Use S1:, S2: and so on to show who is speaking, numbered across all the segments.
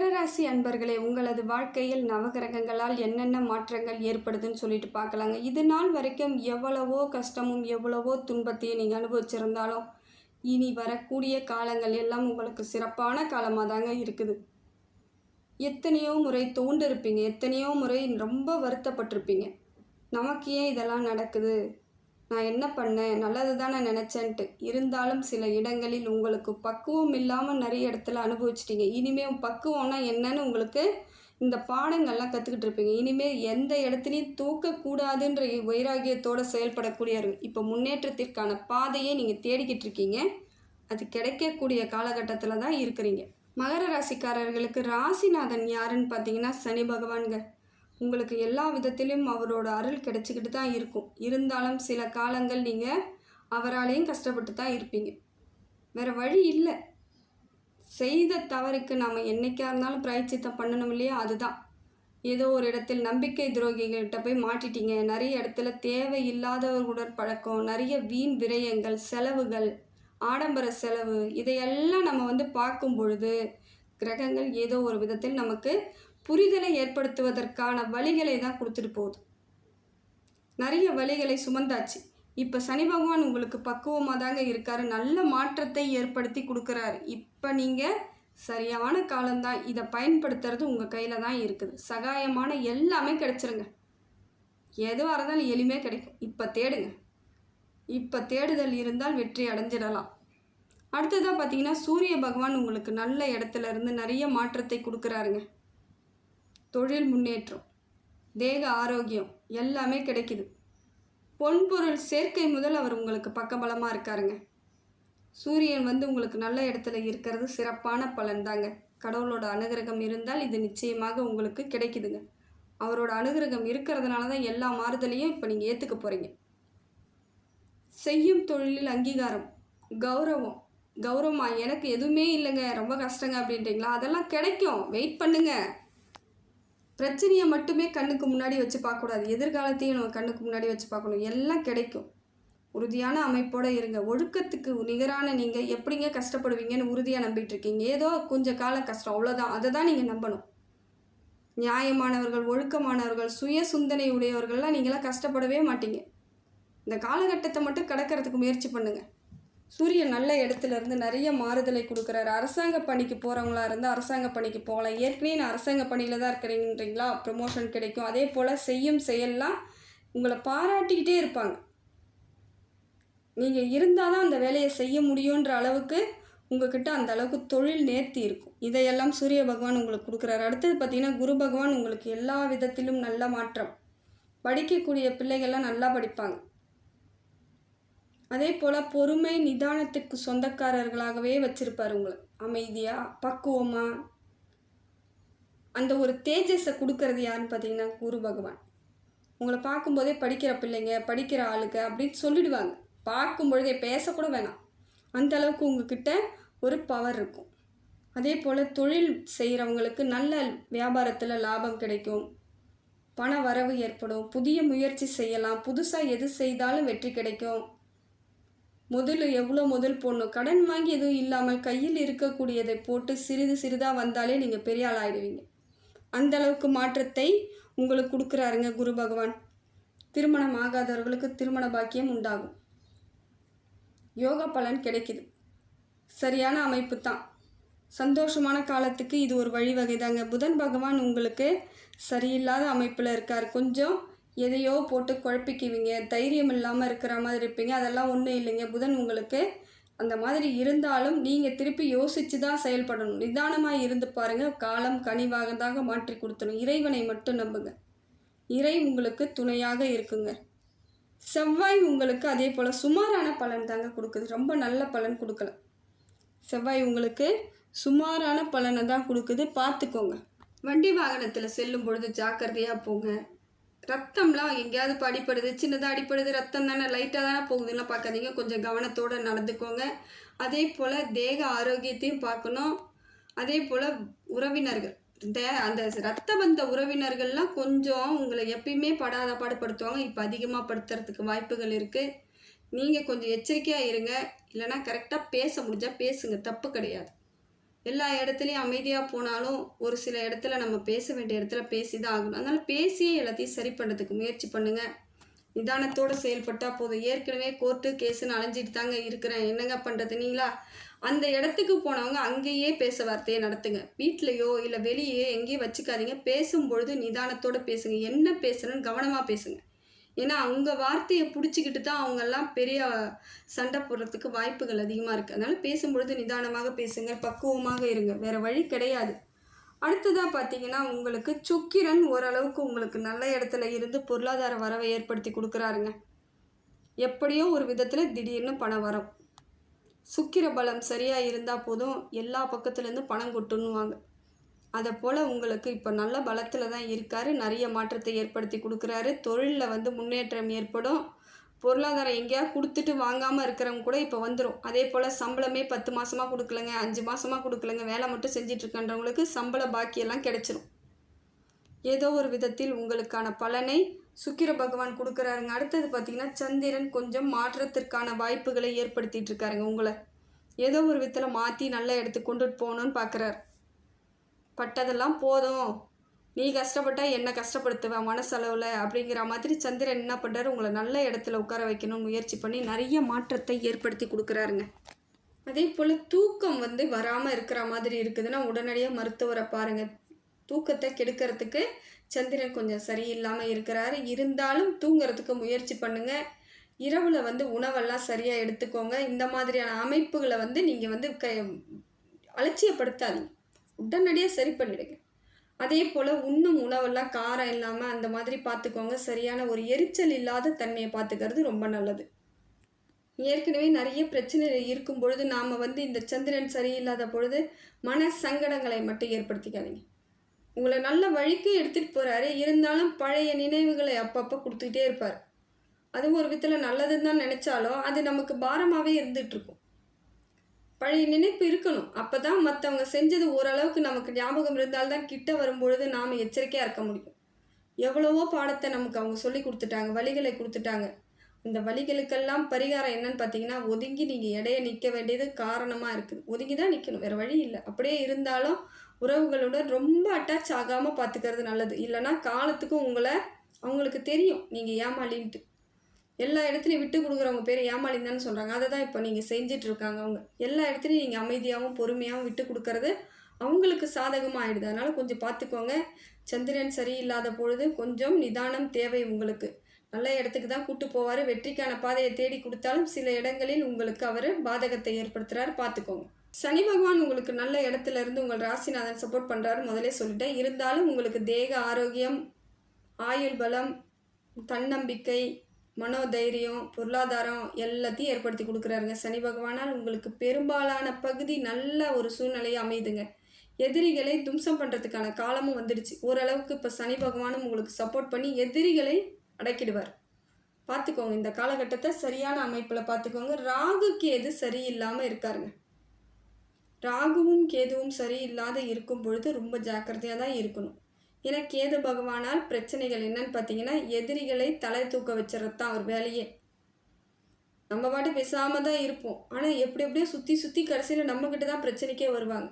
S1: மகரராசி அன்பர்களே உங்களது வாழ்க்கையில் நவகிரகங்களால் என்னென்ன மாற்றங்கள் ஏற்படுதுன்னு சொல்லிட்டு பார்க்கலாங்க. இது நாள் வரைக்கும் எவ்வளவோ கஷ்டமும் எவ்வளவோ துன்பத்தையும் நீங்கள் அனுபவிச்சிருந்தாலும் இனி வரக்கூடிய காலங்கள் எல்லாம் உங்களுக்கு சிறப்பான காலமாக தாங்க இருக்குது. எத்தனையோ முறை தோண்டிருப்பீங்க எத்தனையோ முறை ரொம்ப வருத்தப்பட்டிருப்பீங்க. நமக்கு ஏன் இதெல்லாம் நடக்குது? நான் என்ன பண்ணேன்? நல்லது தானே நினச்சேன்ட்டு. இருந்தாலும் சில இடங்களில் உங்களுக்கு பக்குவம் இல்லாமல் நிறைய இடத்துல அனுபவிச்சிட்டீங்க. இனிமேல் பக்குவம்னா என்னன்னு உங்களுக்கு இந்த பாடங்கள்லாம் கற்றுக்கிட்டு இருப்பீங்க. இனிமேல் எந்த இடத்துலையும் தூக்கக்கூடாதுன்ற வைராகியத்தோடு செயல்படக்கூடியவர்கள். இப்போ முன்னேற்றத்திற்கான பாதையை நீங்கள் தேடிக்கிட்டு இருக்கீங்க. அது கிடைக்கக்கூடிய காலகட்டத்தில் தான் இருக்கிறீங்க. மகர ராசிக்காரர்களுக்கு ராசிநாதன் யாருன்னு பார்த்தீங்கன்னா சனி பகவான்க உங்களுக்கு எல்லா விதத்திலும் அவரோட அருள் கிடச்சிக்கிட்டு தான் இருக்கும். இருந்தாலும் சில காலங்கள் நீங்கள் அவராலேயும் கஷ்டப்பட்டு தான் இருப்பீங்க. வேறு வழி இல்லை. செய்த தவறுக்கு நாம் என்றைக்கா இருந்தாலும் பிராய்ச்சித்தம் பண்ணணும் இல்லையா? அதுதான். ஏதோ ஒரு இடத்தில் நம்பிக்கை துரோகிகள்கிட்ட போய் மாட்டிட்டீங்க. நிறைய இடத்துல தேவையில்லாதவர்களுடன் பழக்கம் நிறைய வீண் விரயங்கள் செலவுகள் ஆடம்பர செலவு இதையெல்லாம் நம்ம வந்து பார்க்கும் பொழுது கிரகங்கள் ஏதோ ஒரு விதத்தில் நமக்கு புரிதலை ஏற்படுத்துவதற்கான வழிகளை தான் கொடுத்துட்டு போகுது. நிறைய வழிகளை சுமந்தாச்சு. இப்போ சனி பகவான் உங்களுக்கு பக்குவமாக தாங்க இருக்காரு. நல்ல மாற்றத்தை ஏற்படுத்தி கொடுக்குறாரு. இப்போ நீங்கள் சரியான காலம்தான். இதை பயன்படுத்துறது உங்கள் கையில் தான் இருக்குது. சகாயமான எல்லாமே கிடச்சிருங்க. எதுவாக இருந்தாலும் எளிமையாக கிடைக்கும். இப்போ தேடுங்க. இப்போ தேடுதல் இருந்தால் வெற்றி அடைஞ்சிடலாம். அடுத்ததாக பார்த்தீங்கன்னா சூரிய பகவான் உங்களுக்கு நல்ல இடத்துல இருந்து நிறைய மாற்றத்தை கொடுக்குறாருங்க. தொழில் முன்னேற்றம் தேக ஆரோக்கியம் எல்லாமே கிடைக்குது. பொன்பொருள் சேர்க்கை முதல் அவர் உங்களுக்கு பக்கபலமாக இருக்காருங்க. சூரியன் வந்து உங்களுக்கு நல்ல இடத்துல இருக்கிறது சிறப்பான பலன் தாங்க. கடவுளோட அனுகிரகம் இருந்தால் இது நிச்சயமாக உங்களுக்கு கிடைக்குதுங்க. அவரோட அனுகிரகம் இருக்கிறதுனால தான் எல்லா மாறுதலையும் இப்போ நீங்கள் ஏற்றுக்க போகிறீங்க செய்யும் தொழிலில் அங்கீகாரம் கௌரவம் கௌரவமா? எனக்கு எதுவுமே இல்லைங்க. ரொம்ப கஷ்டங்க அப்படின்றீங்களா? அதெல்லாம் கிடைக்கும். வெயிட் பண்ணுங்கள் பிரச்சனையை மட்டுமே கண்ணுக்கு முன்னாடி வச்சு பார்க்கக்கூடாது. எதிர்காலத்தையும் நம்ம கண்ணுக்கு முன்னாடி வச்சு பார்க்கணும். எல்லாம் கிடைக்கும். உறுதியான அமைப்போடு இருங்க. ஒழுக்கத்துக்கு நிகரான நீங்கள் எப்படிங்க கஷ்டப்படுவீங்கன்னு உறுதியாக நம்பிட்டு இருக்கீங்க. ஏதோ கொஞ்சம் காலம் கஷ்டம். அவ்வளோதான் அதை தான் நீங்கள் நம்பணும். நியாயமானவர்கள் ஒழுக்கமானவர்கள் சுய சிந்தனை உடையவர்கள்லாம் நீங்களாம் கஷ்டப்படவே மாட்டீங்க. இந்த காலகட்டத்தை மட்டும் கடக்கிறதுக்கு முயற்சி பண்ணுங்கள் சூரியன் நல்ல இடத்துல இருந்து நிறைய மாறுதலை கொடுக்குறாரு. அரசாங்க பணிக்கு போகிறவங்களா இருந்தால் அரசாங்க பணிக்கு போகலாம். ஏற்கனவே நான் அரசாங்க பணியில் தான் இருக்கிறீங்கன்றீங்களா ப்ரமோஷன் கிடைக்கும். அதே போல் செய்யும் செயல்லாம் உங்களை பாராட்டிக்கிட்டே இருப்பாங்க. நீங்கள் இருந்தால் தான் அந்த வேலையை செய்ய முடியுன்ற அளவுக்கு உங்ககிட்ட அந்த அளவுக்கு தொழில் நேர்த்தி இருக்கும். இதையெல்லாம் சூரிய பகவான் உங்களுக்கு கொடுக்குறாரு. அடுத்தது பார்த்தீங்கன்னா குரு பகவான் உங்களுக்கு எல்லா விதத்திலும் நல்ல மாற்றம். படிக்கக்கூடிய பிள்ளைகள்லாம் நல்லா படிப்பாங்க. அதே போல் பொறுமை நிதானத்துக்கு சொந்தக்காரர்களாகவே வச்சுருப்பார் உங்களை. அமைதியாக பக்குவமாக அந்த ஒரு தேஜஸை கொடுக்கறது யாருன்னு பார்த்தீங்கன்னா குரு பகவான். உங்களை பார்க்கும்போதே படிக்கிற பிள்ளைங்க படிக்கிற ஆளுங்க அப்படின்னு சொல்லிடுவாங்க. பார்க்கும் பொழுதே பேசக்கூட வேணாம். அந்த அளவுக்கு உங்ககிட்ட ஒரு பவர் இருக்கும். அதே போல் தொழில் செய்கிறவங்களுக்கு நல்ல வியாபாரத்தில் லாபம் கிடைக்கும். பண வரவு ஏற்படும். புதிய முயற்சி செய்யலாம். புதுசாக எது செய்தாலும் வெற்றி கிடைக்கும். முதல்ல எவ்வளோ முதல் போடணும் கடன் வாங்கி எதுவும் இல்லாமல் கையில் இருக்கக்கூடியதை போட்டு சிறிது சிறிதாக வந்தாலே நீங்கள் பெரிய ஆள் ஆகிடுவீங்க அந்த அளவுக்கு மாற்றத்தை உங்களுக்கு கொடுக்குறாருங்க குரு பகவான். திருமணம் ஆகாதவர்களுக்கு திருமண பாக்கியம் உண்டாகும். யோகா பலன் கிடைக்குது. சரியான அமைப்பு தான். சந்தோஷமான காலத்துக்கு இது ஒரு வழிவகை தாங்க புதன் பகவான் உங்களுக்கு சரியில்லாத அமைப்பில் இருக்கார். கொஞ்சம் எதையோ போட்டு குழப்பிக்குவீங்க தைரியம் இல்லாமல் இருக்கிற மாதிரி இருப்பீங்க. அதெல்லாம் ஒன்றும் இல்லைங்க. புதன் உங்களுக்கு அந்த மாதிரி இருந்தாலும் நீங்கள் திருப்பி யோசித்து தான் செயல்படணும். நிதானமாக இருந்து பாருங்கள் காலம் கனிவாகதாக மாற்றி கொடுத்துடும் இறைவனை மட்டும் நம்புங்க. இறை உங்களுக்கு துணையாக இருக்குங்க. செவ்வாய் உங்களுக்கு அதே போல் சுமாரான பலன் தாங்க கொடுக்குது. ரொம்ப நல்ல பலன் கொடுக்கல. செவ்வாய் உங்களுக்கு சுமாரான பலனை தான் கொடுக்குது. பார்த்துக்கோங்க. வண்டி வாகனத்தில் செல்லும் பொழுது ஜாக்கிரதையாக போங்க. ரத்தம்லாம் எங்கேயாவது படிப்படுது அடிப்படுது சின்னதாக அடிப்படுது ரத்தம் தானே லைட்டாக தானே போகுதுன்னா பார்க்காதீங்க. கொஞ்சம் கவனத்தோடு நடந்துக்கோங்க. அதே போல் தேக ஆரோக்கியத்தையும் பார்க்கணும். அதே போல் உறவினர்கள். இந்த அந்த ரத்த பந்த உறவினர்கள்லாம் கொஞ்சம் உங்களை எப்பயுமே படாத பாடுபடுத்துவாங்க. இப்போ அதிகமாக படுத்துறதுக்கு வாய்ப்புகள் இருக்குது நீங்கள் கொஞ்சம் எச்சரிக்கையாக இருங்க. இல்லைனா கரெக்டாக பேச முடிஞ்சால் பேசுங்க. தப்பு கிடையாது. எல்லா இடத்துலையும் அமைதியாக போனாலும் ஒரு சில இடத்துல நம்ம பேச வேண்டிய இடத்துல பேசி தான் ஆகணும். அதனால் பேசியே எல்லாத்தையும் சரி பண்ணுறதுக்கு முயற்சி பண்ணுங்கள் நிதானத்தோடு செயல்பட்டால் போதும். ஏற்கனவே கோர்ட்டு கேஸுன்னு அலைஞ்சிட்டு தாங்க இருக்கிறேன். என்னங்க பண்ணுறது நீங்களா? அந்த இடத்துக்கு போனவங்க அங்கேயே பேச வார்த்தையை நடத்துங்க. வீட்லேயோ இல்லை வெளியே எங்கேயோ வச்சுக்காதீங்க. பேசும்பொழுது நிதானத்தோடு பேசுங்க. என்ன பேசுகிறேன்னு கவனமாக பேசுங்க. ஏன்னா அவங்க வார்த்தையை பிடிச்சிக்கிட்டு தான் அவங்கெல்லாம் பெரிய சண்டை போடுறதுக்கு வாய்ப்புகள் அதிகமாக இருக்குது அதனால் பேசும்பொழுது நிதானமாக பேசுங்க பக்குவமாக இருங்க. வேறு வழி கிடையாது. அடுத்ததாக பார்த்தீங்கன்னா உங்களுக்கு சுக்கிரன் ஓரளவுக்கு உங்களுக்கு நல்ல இடத்துல இருந்து பொருளாதார வரவை ஏற்படுத்தி கொடுக்குறாருங்க. எப்படியோ ஒரு விதத்தில் திடீர்னு பணம் வரும். சுக்கிர பலம் சரியாக இருந்தால் போதும் எல்லா பக்கத்துலேருந்து பணம் கொட்டுன்னுவாங்க. அதை போல் உங்களுக்கு இப்போ நல்ல பலத்தில் தான் இருக்கார். நிறைய மாற்றத்தை ஏற்படுத்தி கொடுக்குறாரு. தொழிலில் வந்து முன்னேற்றம் ஏற்படும். பொருளாதாரம் எங்கேயா கொடுத்துட்டு வாங்காமல் இருக்கிறவங்க கூட இப்போ வந்துடும் அதே போல் சம்பளமே பத்து மாதமாக கொடுக்கலங்க அஞ்சு மாதமாக கொடுக்கலங்க வேலை மட்டும் செஞ்சிட்ருக்கன்றவங்களுக்கு சம்பள பாக்கியெல்லாம் கிடச்சிரும். ஏதோ ஒரு விதத்தில் உங்களுக்கான பலனை சுக்கிர பகவான் கொடுக்குறாருங்க. அடுத்தது பார்த்திங்கன்னா சந்திரன் கொஞ்சம் மாற்றத்திற்கான வாய்ப்புகளை ஏற்படுத்திகிட்டு இருக்காருங்க உங்களை. ஏதோ ஒரு விதத்தில் மாற்றி நல்ல இடத்துக்கு கொண்டுட்டு போகணுன்னு பார்க்குறாரு பட்டதெல்லாம் போதும். நீ கஷ்டப்பட்டா என்ன கஷ்டப்படுத்துவேன் மனசளவில்? அப்படிங்கிற மாதிரி சந்திரன் என்ன பண்ணுறாரு உங்களை நல்ல இடத்துல உட்கார வைக்கணும்னு முயற்சி பண்ணி நிறைய மாற்றத்தை ஏற்படுத்தி கொடுக்குறாருங்க. அதே போல் தூக்கம் வந்து வராமல் இருக்கிற மாதிரி இருக்குதுன்னா உடனடியாக மருத்துவரை பாருங்கள் தூக்கத்தை கெடுக்கிறதுக்கு சந்திரன் கொஞ்சம் சரியில்லாமல் இருக்கிறாரு. இருந்தாலும் தூங்குறதுக்கு முயற்சி பண்ணுங்கள் இரவில் வந்து உணவெல்லாம் சரியாக எடுத்துக்கோங்க. இந்த மாதிரியான அமைப்புகளை வந்து நீங்கள் வந்து க அலட்சியப்படுத்தாதீங்க. உடனடியாக சரி பண்ணிடுங்க. அதே போல் உண்ணும் உணவெல்லாம் காரம் இல்லாமல் அந்த மாதிரி பார்த்துக்கோங்க சரியான ஒரு எரிச்சல் இல்லாத தன்மையை பார்த்துக்கிறது ரொம்ப நல்லது. ஏற்கனவே நிறைய பிரச்சனை இருக்கும் பொழுது நாம் வந்து இந்த சந்திரன் சரியில்லாத பொழுது மன சங்கடங்களை மட்டும் ஏற்படுத்திக்காதீங்க. உங்களை நல்ல வழிக்கு எடுத்துகிட்டு போகிறாரு இருந்தாலும் பழைய நினைவுகளை அப்பப்போ கொடுத்துக்கிட்டே இருப்பார். அதுவும் ஒரு விதத்தில் நல்லதுன்னு தான் நினச்சாலும் அது நமக்கு பாரமாகவே இருந்துகிட்ருக்கும் பழைய நினைப்பு இருக்கணும். அப்போ தான் மற்றவங்க செஞ்சது ஓரளவுக்கு நமக்கு ஞாபகம் இருந்தால்தான் கிட்ட வரும்பொழுது நாம் எச்சரிக்கையாக இருக்க முடியும். எவ்வளவோ பாடத்தை நமக்கு அவங்க சொல்லி கொடுத்துட்டாங்க வழிகளை கொடுத்துட்டாங்க. இந்த வழிகளுக்கெல்லாம் பரிகாரம் என்னன்னு பார்த்தீங்கன்னா ஒதுங்கி நீங்கள் இடைய நிற்க வேண்டியது காரணமாக இருக்குது. ஒதுங்கி தான் நிற்கணும் வேறு வழி இல்லை. அப்படியே இருந்தாலும் உறவுகளுடன் ரொம்ப அட்டாச் ஆகாமல் பார்த்துக்கிறது நல்லது. இல்லைன்னா காலத்துக்கும் உங்களை அவங்களுக்கு தெரியும். நீங்கள் ஏமாளின்ட்டு. எல்லா இடத்துலையும் விட்டு கொடுக்குறவங்க பேர் ஏமாளிந்தான்னு சொல்கிறாங்க அதை தான் இப்போ நீங்கள் செஞ்சிட்ருக்காங்க அவங்க. எல்லா இடத்துலையும் நீங்கள் அமைதியாகவும் பொறுமையாகவும் விட்டு கொடுக்கறது அவங்களுக்கு சாதகமாக ஆயிடுது அதனால் கொஞ்சம் பார்த்துக்கோங்க சந்திரன் சரியில்லாத பொழுது கொஞ்சம் நிதானம் தேவை உங்களுக்கு. நல்ல இடத்துக்கு தான் கூட்டு போவார். வெற்றிக்கான பாதையை தேடி கொடுத்தாலும் சில இடங்களில் உங்களுக்கு அவர் பாதகத்தை ஏற்படுத்துகிறார் பார்த்துக்கோங்க சனி பகவான் உங்களுக்கு நல்ல இடத்துல இருந்து உங்கள் ராசிநாதன் சப்போர்ட் பண்ணுறாரு முதலே சொல்லிட்டேன். இருந்தாலும் உங்களுக்கு தேக ஆரோக்கியம் ஆயுள் பலம் தன்னம்பிக்கை மனோதைரியம் பொருளாதாரம் எல்லாத்தையும் ஏற்படுத்தி கொடுக்குறாருங்க. சனி பகவானால் உங்களுக்கு பெரும்பாலான பகுதி நல்ல ஒரு சூழ்நிலையை அமையுதுங்க. எதிரிகளை தும்சம் பண்ணுறதுக்கான காலமும் வந்துடுச்சு. ஓரளவுக்கு இப்போ சனி பகவானும் உங்களுக்கு சப்போர்ட் பண்ணி எதிரிகளை அடக்கிடுவார். பார்த்துக்கோங்க இந்த காலகட்டத்தை சரியான அமைப்பில் பார்த்துக்கோங்க. ராகு கேது சரியில்லாமல் இருக்காருங்க. ராகுவும் கேதுவும் சரியில்லாத இருக்கும் பொழுது ரொம்ப ஜாக்கிரதையாக தான் இருக்கணும். ஏன்னா கேது பகவானால் பிரச்சனைகள் என்னன்னு பார்த்தீங்கன்னா எதிரிகளை தலை தூக்க வச்சுறது தான் அவர் வேலையே. நம்ம பாட்டு பேசாமல் தான் இருப்போம். ஆனால் எப்படி எப்படியோ சுற்றி சுற்றி கடைசியில் நம்மக்கிட்ட தான் பிரச்சனைக்கே வருவாங்க.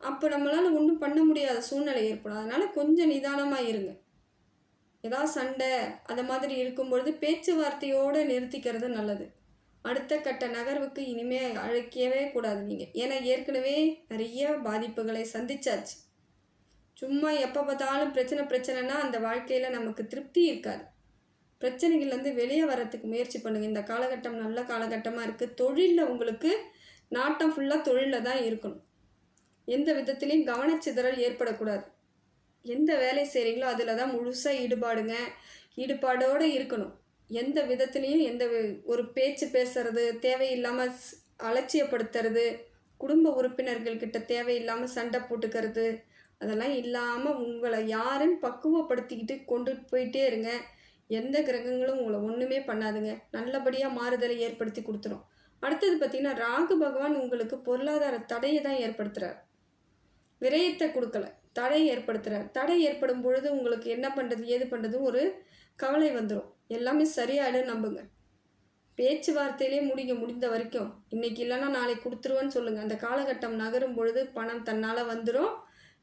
S1: அப்போ நம்மளால் ஒன்றும் பண்ண முடியாத சூழ்நிலை ஏற்படும். அதனால் கொஞ்சம் நிதானமாக இருங்க. ஏதாவது சண்டை அந்த மாதிரி இருக்கும்பொழுது பேச்சுவார்த்தையோடு நிறுத்திக்கிறது நல்லது. அடுத்த கட்ட நகர்வுக்கு இனிமே அழைக்கவே கூடாது நீங்கள் ஏன்னா ஏற்கனவே நிறைய பாதிப்புகளை சந்திச்சாச்சு. சும்மா எப்போ பார்த்தாலும் பிரச்சனை பிரச்சனைனா அந்த வாழ்க்கையில் நமக்கு திருப்தி இருக்காது. பிரச்சனைகள்லேருந்து வெளியே வரத்துக்கு முயற்சி பண்ணுங்கள் இந்த காலகட்டம் நல்ல காலகட்டமாக இருக்குது தொழிலில் உங்களுக்கு நாட்டம் ஃபுல்லாக தொழிலில் தான் இருக்கணும். எந்த விதத்துலேயும் கவனச்சிதறல் ஏற்படக்கூடாது. எந்த வேலை செய்கிறீங்களோ அதில் தான் முழுசாக ஈடுபாடுங்க. ஈடுபாடோடு இருக்கணும். எந்த விதத்துலேயும் எந்த ஒரு பேச்சு பேசுறது தேவையில்லாமல் அலட்சியப்படுத்துறது குடும்ப உறுப்பினர்கள்கிட்ட தேவையில்லாமல் சண்டை போட்டுக்கிறது அதெல்லாம் இல்லாமல் உங்களை யாருன்னு பக்குவப்படுத்திக்கிட்டு கொண்டு போயிட்டே இருங்க. எந்த கிரகங்களும் உங்களை ஒன்றுமே பண்ணாதுங்க. நல்லபடியாக மாறுதலை ஏற்படுத்தி கொடுத்துரும். அடுத்தது பார்த்திங்கன்னா ராகு பகவான் உங்களுக்கு பொருளாதார தடையை தான் ஏற்படுத்துகிறார் விரயத்தை கொடுக்கல. தடை ஏற்படுத்துகிறார் தடை ஏற்படும் பொழுது உங்களுக்கு என்ன பண்ணுறது ஏது பண்ணுறது ஒரு கவலை வந்துடும் எல்லாமே சரியாயிடும் நம்புங்க. பேச்சுவார்த்தையிலே முடிங்க முடிந்த வரைக்கும். இன்னைக்கு இல்லைன்னா நாளைக்கு கொடுத்துருவேன்னு சொல்லுங்கள் அந்த காலகட்டம் நகரும் பொழுது பணம் தன்னால் வந்துடும்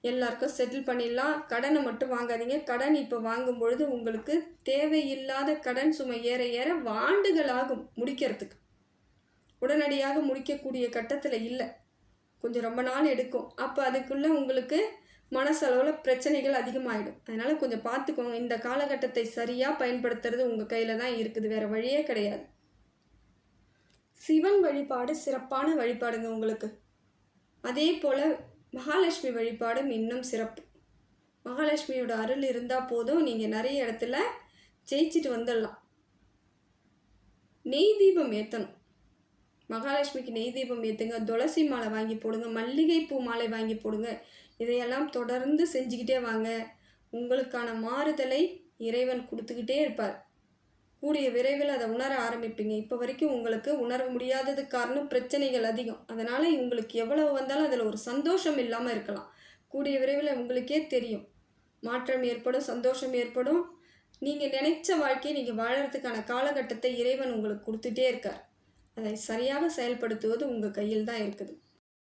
S1: எல்லாருக்கும் செட்டில் பண்ணிடலாம். கடனை மட்டும் வாங்காதீங்க. கடன் இப்போ வாங்கும் பொழுது உங்களுக்கு தேவையில்லாத கடன் சுமை ஏற ஏற ஆண்டுகள் ஆகும் முடிக்கிறதுக்கு. உடனடியாக முடிக்கக்கூடிய கட்டத்தில் இல்லை. கொஞ்சம் ரொம்ப நாள் எடுக்கும். அப்போ அதுக்குள்ளே உங்களுக்கு மனசளவில் பிரச்சனைகள் அதிகமாகிடும் அதனால் கொஞ்சம் பார்த்துக்கோங்க இந்த காலகட்டத்தை சரியாக பயன்படுத்துறது உங்கள் கையில் தான் இருக்குது. வேறு வழியே கிடையாது. சிவன் வழிபாடு சிறப்பான வழிபாடுங்க உங்களுக்கு. அதே போல் மகாலட்சுமி வழிபாடும் இன்னும் சிறப்பு. மகாலட்சுமியோட அருள் இருந்தால் போதும். நீங்கள் நிறைய இடத்துல ஜெயிச்சிட்டு வந்துடலாம். நெய் தீபம் ஏற்றணும் மகாலட்சுமிக்கு நெய் தீபம் ஏற்றுங்க துளசி மாலை வாங்கி போடுங்க. மல்லிகை பூ மாலை வாங்கி போடுங்க. இதையெல்லாம் தொடர்ந்து செஞ்சுக்கிட்டே வாங்க. உங்களுக்கான மாறுதலை இறைவன் கொடுத்துக்கிட்டே இருப்பார். கூடிய விரைவில் அதை உணர ஆரம்பிப்பீங்க. இப்போ வரைக்கும் உங்களுக்கு உணர முடியாததுக்கு காரணம் பிரச்சனைகள் அதிகம். அதனால் உங்களுக்கு எவ்வளவு வந்தாலும் அதில் ஒரு சந்தோஷம் இல்லாமல் இருக்கலாம். கூடிய விரைவில் உங்களுக்கே தெரியும். மாற்றம் ஏற்படும் சந்தோஷம் ஏற்படும். நீங்கள் நினைச்ச வாழ்க்கையை நீங்கள் வாழறதுக்கான காலகட்டத்தை இறைவன் உங்களுக்கு கொடுத்துட்டே இருக்கார். அதை சரியாக செயல்படுத்துவது உங்கள் கையில் தான் இருக்குது.